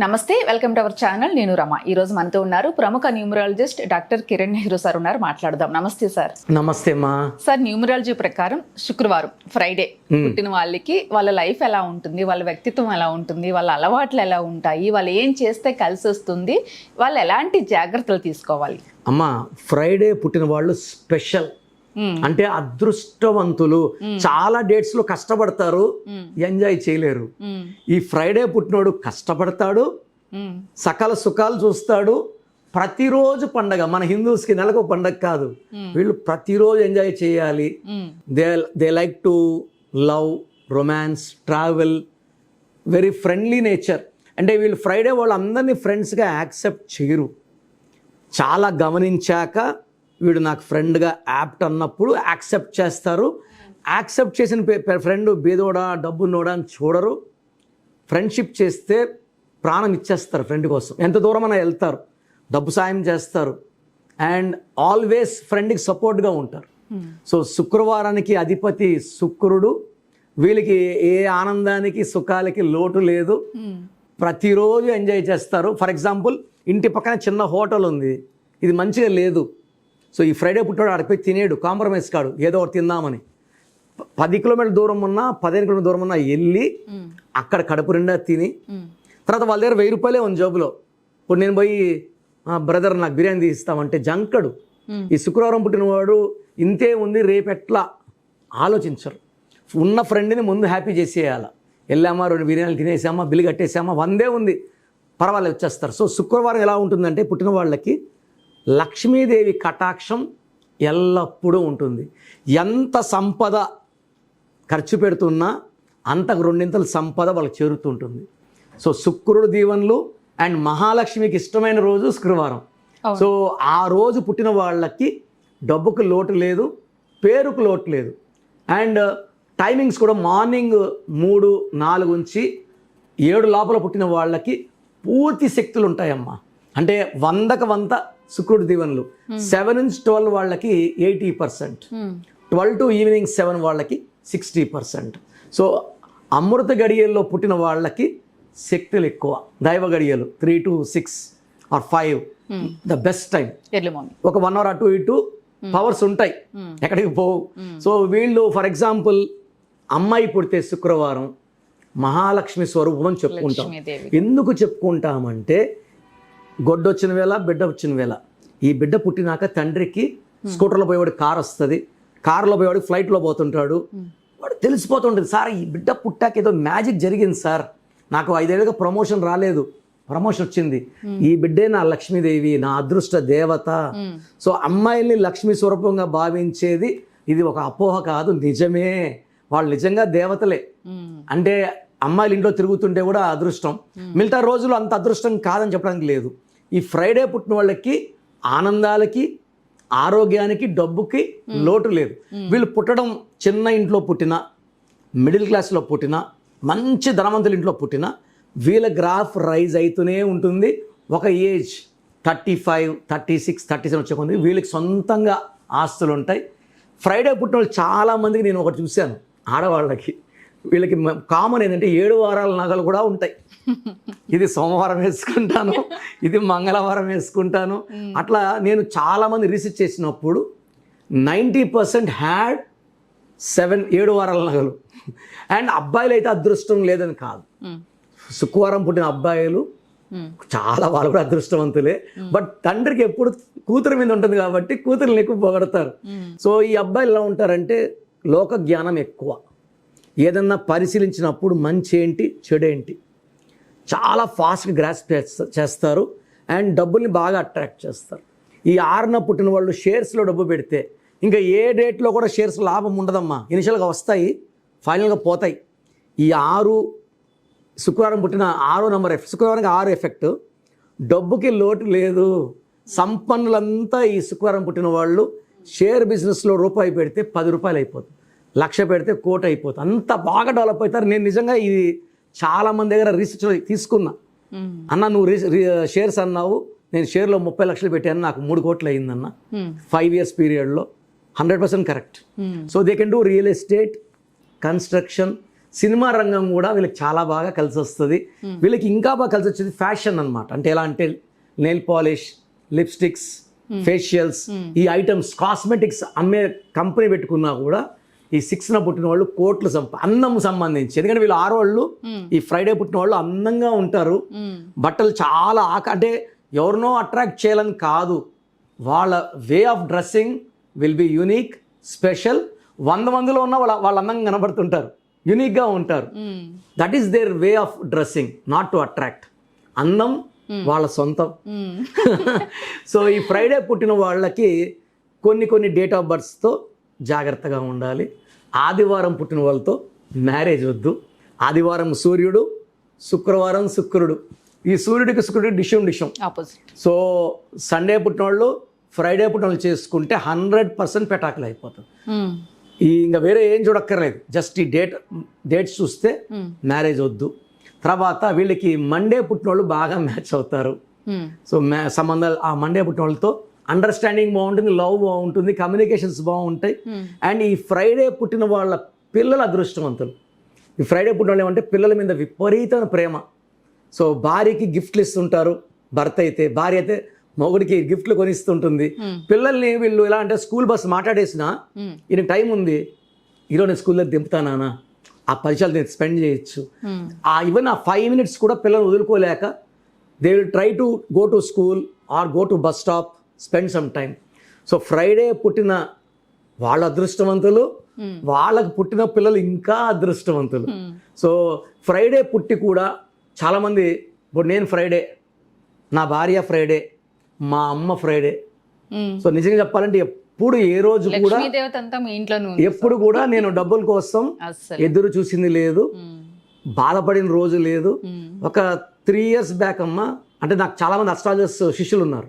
నమస్తే welcome to our channel. నేను రమ. ఈ రోజు మనతో ఉన్నారు ప్రముఖ numerologist doctor Kiran Nehru sir ఉన్నారు. మాట్లాడదాం. నమస్తే సార్. నమస్తే మా సార్ న్యూమరాలజీ ప్రకారం శుక్రవారం ఫ్రైడే పుట్టిన వాళ్ళకి వాళ్ళ లైఫ్ ఎలా ఉంటుంది వాళ్ళ వ్యక్తిత్వం ఎలా ఉంటుంది వాళ్ళ అలవాట్లు ఎలా ఉంటాయి వాళ్ళు ఏం చేస్తే కలిసి వస్తుంది వాళ్ళు ఎలాంటి జాగ్రత్తలు తీసుకోవాలి? అమ్మ ఫ్రైడే పుట్టిన వాళ్ళు స్పెషల్. అంటే అదృష్టవంతులు. చాలా డేట్స్లో కష్టపడతారు. ఎంజాయ్ చేయలేరు. ఈ ఫ్రైడే పుట్టినోడు కష్టపడతాడు. సకల సుఖాలు చూస్తాడు. ప్రతిరోజు పండగ మన హిందూస్కి నెలకు పండగ కాదు. వీళ్ళు ప్రతిరోజు ఎంజాయ్ చేయాలి. They they like to love romance travel very friendly nature. అంటే వీళ్ళు ఫ్రైడే వాళ్ళు అందరినీ ఫ్రెండ్స్గా యాక్సెప్ట్ చేయరు. చాలా గమనించాక వీడు నాకు ఫ్రెండ్గా యాప్ట్ అన్నప్పుడు యాక్సెప్ట్ చేస్తారు. యాక్సెప్ట్ చేసిన ఫ్రెండ్ బీదోడా డబ్బున్నోడా అని చూడరు. ఫ్రెండ్షిప్ చేస్తే ప్రాణం ఇచ్చేస్తారు ఫ్రెండ్ కోసం. ఎంత దూరమైనా వెళ్తారు. డబ్బు సాయం చేస్తారు. అండ్ ఆల్వేస్ ఫ్రెండ్కి సపోర్ట్గా ఉంటారు. సో శుక్రవారానికి అధిపతి శుక్రుడు. వీళ్ళకి ఏ ఆనందానికి సుఖాలకి లోటు లేదు. ప్రతిరోజు ఎంజాయ్ చేస్తారు. ఫర్ ఎగ్జాంపుల్ ఇంటి పక్కన చిన్న హోటల్ ఉంది. ఇది మంచిగా లేదు. సో ఈ ఫ్రైడే పుట్టాడు ఆడిపోయి తినేడు కాంప్రమైజ్ కాడు ఏదో ఒకటి తిందామని. పది కిలోమీటర్ల దూరం ఉన్నా పదిహేను కిలోమీటర్ల దూరం ఉన్నా వెళ్ళి. అక్కడ కడుపు నిండా తిని. తర్వాత వాళ్ళ దగ్గర వెయ్యి రూపాయలే ఉంది జోబులో. ఇప్పుడు నేను పోయి బ్రదర్ నాకు బిర్యానీ తీస్తామంటే జంకడు. ఈ శుక్రవారం పుట్టినవాడు ఇంతే ఉంది రేపెట్లా ఆలోచించరు. ఉన్న ఫ్రెండ్ని ముందు హ్యాపీ చేసేయాల. వెళ్ళామా రెండు బిర్యానీలు తినేసామా బిల్లు కట్టేసామా వందే ఉంది. పర్వాలేదు వచ్చేస్తారు. సో శుక్రవారం ఎలా ఉంటుందంటే పుట్టిన వాళ్ళకి లక్ష్మీదేవి కటాక్షం ఎల్లప్పుడూ ఉంటుంది. ఎంత సంపద ఖర్చు పెడుతున్నా అంతకు రెండింతల సంపద వాళ్ళకి చేరుతుంటుంది సో శుక్రుడు దీవెనలు అండ్ మహాలక్ష్మికి ఇష్టమైన రోజు శుక్రవారం. సో ఆ రోజు పుట్టిన వాళ్ళకి డబ్బుకు లోటు లేదు పేరుకు లోటు లేదు. అండ్ టైమింగ్స్ కూడా మార్నింగ్ మూడు నాలుగు నుంచి ఏడు లోపల పుట్టిన వాళ్ళకి పూర్తి శక్తులు ఉంటాయమ్మా. అంటే వందకు వంద శుక్రుడు దీవెనలు. సెవెన్ నుంచి ట్వెల్వ్ వాళ్ళకి eighty percent. Twelve to evening seven వాళ్ళకి సిక్స్టీ పర్సెంట్ సో అమృత గడియల్లో పుట్టిన వాళ్ళకి శక్తులు ఎక్కువ. దైవ గడియలు three to six or five the best time ఒక వన్ అవర్ అటు ఇటు పవర్స్ ఉంటాయి. ఎక్కడికి పోవు. సో వీళ్ళు ఫర్ ఎగ్జాంపుల్ అమ్మాయి పుడితే శుక్రవారం మహాలక్ష్మి స్వరూపం అని చెప్పుకుంటాం. ఎందుకు చెప్పుకుంటామంటే గొడ్డొచ్చిన వేళ బిడ్డ వచ్చిన వేళ. ఈ బిడ్డ పుట్టినాక తండ్రికి స్కూటర్లో పోయేవాడు కార్ వస్తుంది. కారులో పోయేవాడు ఫ్లైట్లో పోతుంటాడు. వాడు తెలిసిపోతుంటుంది సార్ ఈ బిడ్డ పుట్టాక ఏదో మ్యాజిక్ జరిగింది సార్. నాకు ఐదేళ్ళుగా ప్రమోషన్ రాలేదు. ప్రమోషన్ వచ్చింది. ఈ బిడ్డే నా లక్ష్మీదేవి నా అదృష్ట దేవత. సో అమ్మాయిల్ని లక్ష్మీ స్వరూపంగా భావించేది ఇది ఒక అపోహ కాదు నిజమే. వాళ్ళు నిజంగా దేవతలే. అంటే అమ్మాయిలు ఇంట్లో తిరుగుతుంటే కూడా అదృష్టం. మిగతా రోజులు అంత అదృష్టం కాదని చెప్పడానికి లేదు. ఈ ఫ్రైడే పుట్టిన వాళ్ళకి ఆనందాలకి ఆరోగ్యానికి డబ్బుకి లోటు లేదు. వీళ్ళు పుట్టడం చిన్న ఇంట్లో పుట్టిన మిడిల్ క్లాస్లో పుట్టిన మంచి ధనవంతుల ఇంట్లో పుట్టిన వీళ్ళ గ్రాఫ్ రైజ్ అవుతూనే ఉంటుంది. ఒక age thirty five thirty six thirty seven వచ్చే కొంది వీళ్ళకి సొంతంగా ఆస్తులు ఉంటాయి ఫ్రైడే పుట్టిన వాళ్ళు చాలామందికి నేను ఒకటి చూశాను ఆడవాళ్ళకి. వీళ్ళకి కామన్ ఏంటంటే ఏడు వారాల నగలు కూడా ఉంటాయి. ఇది సోమవారం వేసుకుంటాను ఇది మంగళవారం వేసుకుంటాను. అట్లా నేను చాలామంది రీసెర్చ్ చేసినప్పుడు నైంటీ పర్సెంట్ హ్యాడ్ సెవెన్ ఏడు వారాల నగలు. అండ్ అబ్బాయిలు అయితే అదృష్టం లేదని కాదు. శుక్రవారం పుట్టిన అబ్బాయిలు. చాలా వాళ్ళు కూడా అదృష్టవంతులే. బట్ తండ్రికి ఎప్పుడు కూతురు మీద ఉంటుంది కాబట్టి కూతురుని ఎక్కువ పొగడతారు. సో ఈ అబ్బాయిలు ఎలా ఉంటారంటే లోక జ్ఞానం ఎక్కువ. ఏదన్నా పరిశీలించినప్పుడు మంచి ఏంటి చెడు ఏంటి? చాలా ఫాస్ట్గా గ్రాస్ చేస్తారు అండ్ డబ్బుల్ని బాగా అట్రాక్ట్ చేస్తారు. ఈ ఆరున పుట్టిన వాళ్ళు షేర్స్లో డబ్బు పెడితే ఇంకా ఏ డేట్లో కూడా షేర్స్ లాభం ఉండదమ్మా. ఇనిషియల్గా వస్తాయి ఫైనల్గా పోతాయి. ఈ ఆరు శుక్రవారం పుట్టిన ఆరో నెంబర్ ఎఫెక్ట్ శుక్రవారానికి ఆరు ఎఫెక్ట్ డబ్బుకి లోటు లేదు. సంపన్నులంతా ఈ శుక్రవారం పుట్టిన వాళ్ళు షేర్ బిజినెస్లో రూపాయి పెడితే పది రూపాయలు అయిపోతుంది. లక్ష పెడితే కోటి అయిపోతుంది అంత బాగా డెవలప్ అవుతారు. నేను నిజంగా ఇది చాలా మంది దగ్గర రీసెర్చ్ తీసుకున్నా. అన్న నువ్వు షేర్స్ అన్నావు. నేను షేర్లో ముప్పై లక్షలు పెట్టాను. నాకు మూడు కోట్లు అయిందన్న. ఫైవ్ ఇయర్స్ పీరియడ్లో hundred percent correct. So they can do real estate construction cinema రంగం కూడా వీళ్ళకి చాలా బాగా కలిసి వస్తుంది. వీళ్ళకి ఇంకా బాగా కలిసి వచ్చేది ఫ్యాషన్ అన్నమాట. అంటే ఎలా అంటే నెయిల్ పాలిష్ లిప్స్టిక్స్ ఫేషియల్స్ ఈ ఐటమ్స్ కాస్మెటిక్స్ అమ్మే కంపెనీ పెట్టుకున్నా కూడా ఈ సిక్స్న పుట్టిన వాళ్ళు కోట్లు సంప అందం సంబంధించి. ఎందుకంటే వీళ్ళు ఆడవాళ్ళు ఈ ఫ్రైడే పుట్టిన వాళ్ళు అందంగా ఉంటారు. బట్టలు చాలా ఆక అంటే ఎవరినో అట్రాక్ట్ చేయాలని కాదు. వాళ్ళ way of dressing will be unique special. వంద మందిలో ఉన్న వాళ్ళ వాళ్ళ అందంగా కనబడుతుంటారు. యూనిక్గా ఉంటారు. That is their way of dressing not to attract అందం వాళ్ళ సొంతం. సో ఈ ఫ్రైడే పుట్టిన వాళ్ళకి కొన్ని కొన్ని డేట్ ఆఫ్ బర్త్స్తో జాగ్రత్తగా ఉండాలి. ఆదివారం పుట్టిన వాళ్ళతో మ్యారేజ్ వద్దు. ఆదివారం సూర్యుడు శుక్రవారం శుక్రుడు. ఈ సూర్యుడికి శుక్రుడికి డిషం డిషం. ఆపోజిట్ సో సండే పుట్టిన వాళ్ళు ఫ్రైడే పుట్టిన వాళ్ళు చేసుకుంటే హండ్రెడ్ పర్సెంట్ పెటాకులు అయిపోతుంది మ్మ్. ఈ ఇంకా వేరే ఏం చూడక్కర్లేదు. జస్ట్ ఈ డేట్ డేట్స్ చూస్తే మ్మ్. మ్యారేజ్ వద్దు. తర్వాత వీళ్ళకి మండే పుట్టిన వాళ్ళు బాగా మ్యాచ్ అవుతారు. మ్మ్. సో మ్యా సంబంధాలు ఆ మండే పుట్టిన వాళ్ళతో అండర్స్టాండింగ్ బాగుంటుంది లవ్ బాగుంటుంది కమ్యూనికేషన్స్ బాగుంటాయి Hmm. అండ్ ఈ ఫ్రైడే పుట్టిన వాళ్ళ పిల్లలు అదృష్టవంతులు ఈ ఫ్రైడే పుట్టిన వాళ్ళు ఏమంటే పిల్లల మీద విపరీతమైన ప్రేమ సో భార్యకి గిఫ్ట్లు ఇస్తుంటారు భర్త అయితే భార్య అయితే మొగుడికి గిఫ్ట్లు కొనిస్తుంటుంది Hmm. పిల్లల్ని వీళ్ళు ఎలా అంటే స్కూల్ బస్ మాట్లాడేసినా మ్మ్. ఈయనకి టైం ఉంది ఈరోజు నేను స్కూల్లో దింపుతానా ఆ పరిచయాలు నేను స్పెండ్ చేయొచ్చు. ఆ ఈవెన్ ఆ ఫైవ్ మినిట్స్ కూడా పిల్లలు వదులుకోలేక they will try to go to school or go to bus stop spend some time so Friday పుట్టిన వాళ్ళ అదృష్టవంతులు Hmm. వాళ్ళకు పుట్టిన పిల్లలు ఇంకా అదృష్టవంతులు. సో ఫ్రైడే పుట్టి కూడా చాలామంది ఇప్పుడు నేను ఫ్రైడే నా భార్య ఫ్రైడే మా అమ్మ ఫ్రైడే. సో నిజంగా చెప్పాలంటే ఎప్పుడు ఏ రోజు కూడా ఎప్పుడు కూడా నేను డబ్బుల కోసం ఎదురు చూసింది లేదు. బాధపడిన రోజు లేదు. ఒక త్రీ ఇయర్స్ బ్యాక్ అమ్మ అంటే నాకు చాలామంది అస్ట్రాలజర్స్ శిష్యులు ఉన్నారు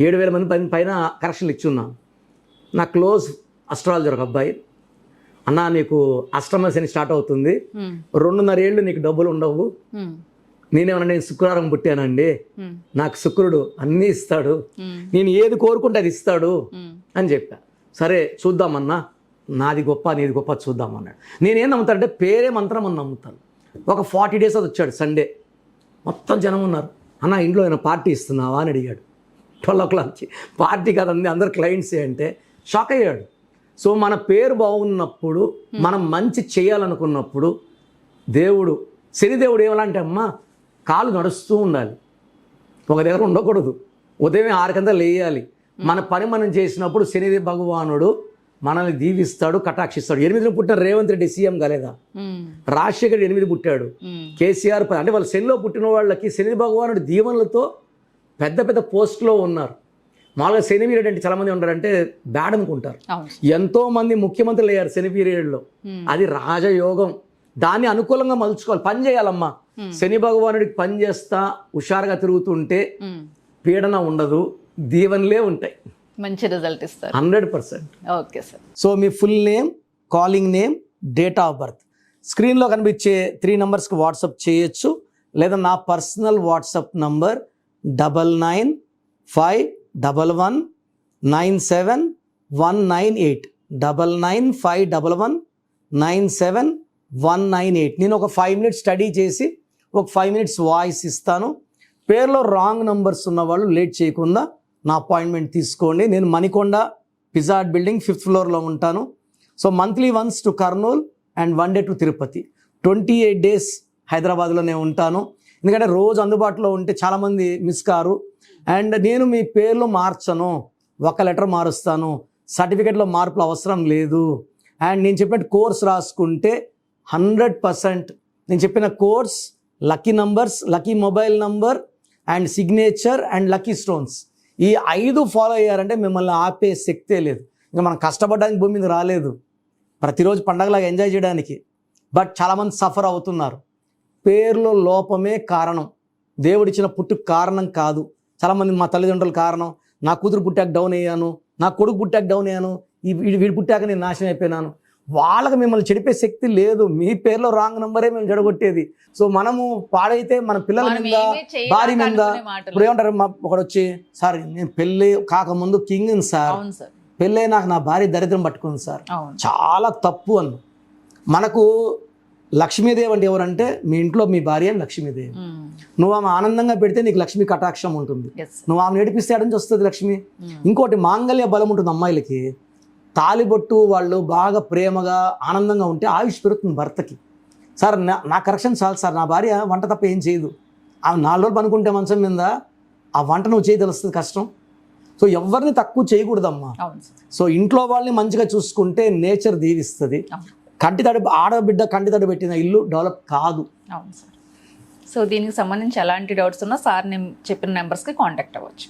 ఏడు వేల మంది పైన పైన కరెక్షన్లు ఇచ్చి ఉన్నాను నా క్లోజ్ అస్ట్రాలజర్ ఒక అబ్బాయి. అన్న నీకు అష్టమ శని స్టార్ట్ అవుతుంది. రెండున్నర ఏళ్ళు నీకు డబ్బులు ఉండవు. నేనేమన్నా నేను శుక్రవారం పుట్టానండి. నాకు శుక్రుడు అన్నీ ఇస్తాడు. నేను ఏది కోరుకుంటే అది ఇస్తాడు. అని చెప్పా. సరే చూద్దామన్నా. నాది గొప్ప నీది గొప్ప చూద్దామన్నాడు. నేనేం నమ్ముతానంటే పేరే మంత్రం అని నమ్ముతాను. ఒక ఫార్టీ డేస్ అది వచ్చాడు సండే. మొత్తం జనం ఉన్నారు. అన్న ఇంట్లో ఏమైనా పార్టీ ఇస్తున్నావా అని అడిగాడు. ట్వెల్వ్ ఓ క్లాక్కి పార్టీ కదండి అందరు క్లయింట్సే అంటే షాక్ అయ్యాడు. సో మన పేరు బాగున్నప్పుడు మనం మంచి చేయాలనుకున్నప్పుడు దేవుడు శనిదేవుడు ఏమలంటే అమ్మా కాలు నడుస్తూ ఉండాలి. ఒక దగ్గర ఉండకూడదు. ఉదయం ఆరు కింద లేయాలి. మన పని మనం చేసినప్పుడు శని భగవానుడు మనల్ని దీవిస్తాడు కటాక్షిస్తాడు. ఎనిమిదిలో పుట్టిన రేవంత్ రెడ్డి సీఎం కాలేదా? మ్మ్. రాజశేఖర్ ఎనిమిది పుట్టాడు. కేసీఆర్ అంటే వాళ్ళ శనిలో పుట్టిన వాళ్ళకి శని భగవానుడి దీవెనలతో పెద్ద పెద్ద పోస్ట్లో ఉన్నారు. మామూలుగా శని పీరియడ్ అంటే చాలామంది ఉంటారంటే బ్యాడ్ అనుకుంటారు. ఎంతో మంది ముఖ్యమంత్రులు అయ్యారు శని పీరియడ్లో. అది రాజయోగం. దాన్ని అనుకూలంగా మలుచుకోవాలి. పని చేయాలమ్మా. శని భగవానుడికి పని చేస్తా హుషారుగా తిరుగుతుంటే. పీడన ఉండదు దీవెనలే ఉంటాయి. మంచి రిజల్ట్ ఇస్తారు. Hundred percent. Okay sir. So me full name calling name date of birth. స్క్రీన్లో కనిపించే త్రీ నెంబర్స్కి వాట్సాప్ చేయొచ్చు. లేదా నా personal WhatsApp number double nine five double one nine seven one nine eight double nine five double one nine seven one nine eight నేను ఒక five minutes study చేసి ఒక ఫైవ్ మినిట్స్ వాయిస్ ఇస్తాను. పేరులో రాంగ్ నంబర్స్ ఉన్న వాళ్ళు late చేయకుండా నా అపాయింట్మెంట్ తీసుకోండి. నేను మణికొండ పిజాడ్ బిల్డింగ్ ఫిఫ్త్ ఫ్లోర్లో ఉంటాను. So monthly once to Kurnool and one day to Tirupati twenty eight days హైదరాబాద్లోనే ఉంటాను. ఎందుకంటే రోజు అందుబాటులో ఉంటే చాలామంది మిస్ కారు. అండ్ నేను మీ పేర్లు మార్చను. ఒక లెటర్ మారుస్తాను. సర్టిఫికెట్లో మార్పులు అవసరం లేదు. అండ్ నేను చెప్పినట్టు కోర్స్ రాసుకుంటే హండ్రెడ్ పర్సెంట్ నేను చెప్పిన course lucky numbers lucky mobile number and signature and lucky stones ఈ ఐదు ఫాలో అయ్యారంటే మిమ్మల్ని ఆపే శక్తే లేదు. ఇంకా మనం కష్టపడడానికి భూమి మీద రాలేదు. ప్రతిరోజు పండగలాగా ఎంజాయ్ చేయడానికి. బట్ చాలామంది సఫర్ అవుతున్నారు. పేరులో లోపమే కారణం. దేవుడిచ్చిన పుట్టుకు కారణం కాదు. చాలామంది మా తల్లిదండ్రుల కారణం. నా కూతురు పుట్టాక డౌన్ అయ్యాను. నా కొడుకు పుట్టాక డౌన్ అయ్యాను. ఈ వీడి వీడి పుట్టాక నేను నాశనం అయిపోయినాను. వాళ్ళకి మిమ్మల్ని చెడిపే శక్తి లేదు. మీ పేరులో రాంగ్ నంబరే మేము జడగొట్టేది సో మనము పాడైతే మన పిల్లల మీద భార్య మీద. ఇప్పుడు ఏమంటారు? మా ఒకడు వచ్చి సార్ నేను పెళ్ళి కాకముందు కింగ్ సార్. పెళ్ళై నాకు నా భార్య దరిద్రం పట్టుకుంది సార్. చాలా తప్పు అన్న. మనకు లక్ష్మీదేవి అంటే ఎవరంటే మీ ఇంట్లో మీ భార్య లక్ష్మీదేవి. నువ్వు ఆమె ఆనందంగా పెడితే నీకు లక్ష్మి కటాక్షం ఉంటుంది. నువ్వు ఆమె నేర్పిస్తే నుంచి వస్తుంది లక్ష్మి ఇంకోటి మాంగళ్య బలం ఉంటుంది అమ్మాయిలకి. తాలిబొట్టు వాళ్ళు బాగా ప్రేమగా ఆనందంగా ఉంటే ఆయుష్ పెరుగుతుంది భర్తకి. సార్ నా నా కరెక్షన్ చాలు సార్ నా భార్య వంట తప్ప ఏం చేయదు. ఆమె నాలుగు రోజులు పనుకుంటే మంచం మీద ఆ వంట నువ్వు చేయి తెలుస్తుంది కష్టం. సో ఎవరిని తక్కువ చేయకూడదమ్మా. సో ఇంట్లో వాళ్ళని మంచిగా చూసుకుంటే నేచర్ దీవిస్తుంది. కంటి తడి ఆడబిడ్డ కంటి తడి పెట్టిన ఇల్లు డెవలప్ కాదు. అవును సార్. సో దీనికి సంబంధించి ఎలాంటి డౌట్స్ ఉన్నా సార్ నేను చెప్పిన నెంబర్స్కి కాంటాక్ట్ అవ్వచ్చు.